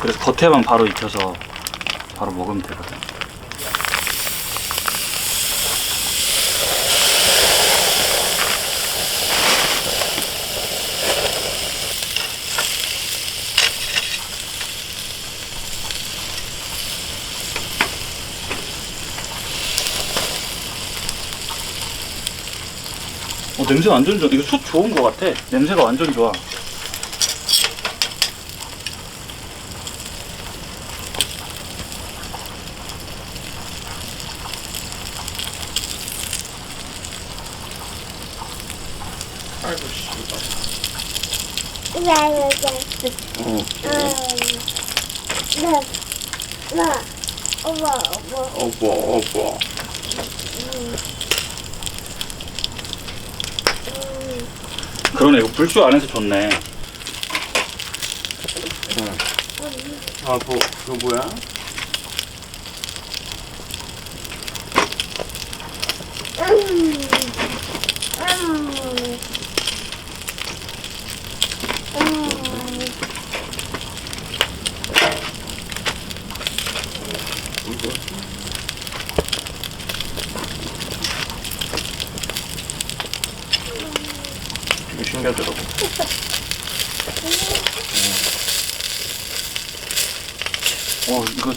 그래서 겉에만 바로 익혀서 바로 먹으면 되거든. 어, 냄새 완전 좋아. 이거 숯 좋은 거 같아. 냄새가 완전 좋아. 아이고 씨. 어, 어버 어버. 그러네. 이거 불쇼 안에서 좋네. 아, 뭐 그거 뭐야? 이 거 신기하더라고. 어, 이거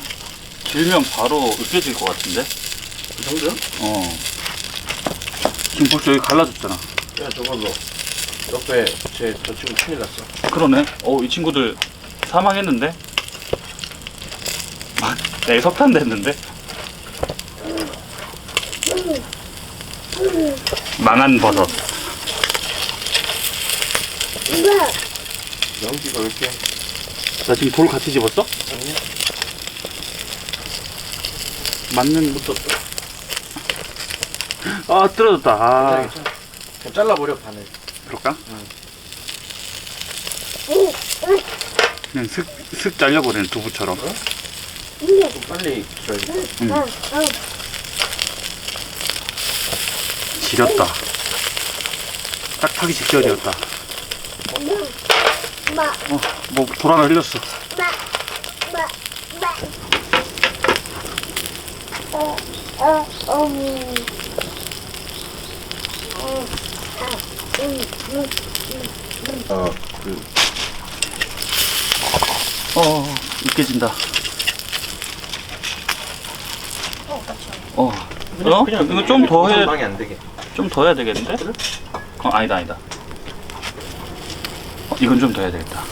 길면 바로 으깨질 것 같은데? 그 정도야? 어. 지금 벌써 여기 갈라졌잖아. 야 저걸로 옆에 제 저 친구 큰일 났어. 그러네. 어, 이 친구들 사망했는데? 아, 내 석탄 됐는데? 망한 버섯. 연기가 왜 이렇게 나 지금 돌 같이 집었어? 아니야? 맞는 것도. 아, 떨어졌다. 아. 그냥 잘라버려 반을. 그럴까? 그냥 슥, 슥 잘려버리는 두부처럼. 좀 빨리 줘야겠다. 지렸다. 딱 타기 직전이었다. 어, 뭐, 돌 하나 흘렸어. 어그 어, 으깨진다. 어, 어? 이거 좀 더 해, 방이 안 되게. 좀 더 해야 되겠는데? 어, 아니다, 아니다. 어, 이건 좀 더 해야 되겠다.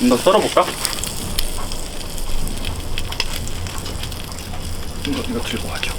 이거 썰어볼까? 이거, 이거 들고 가죠.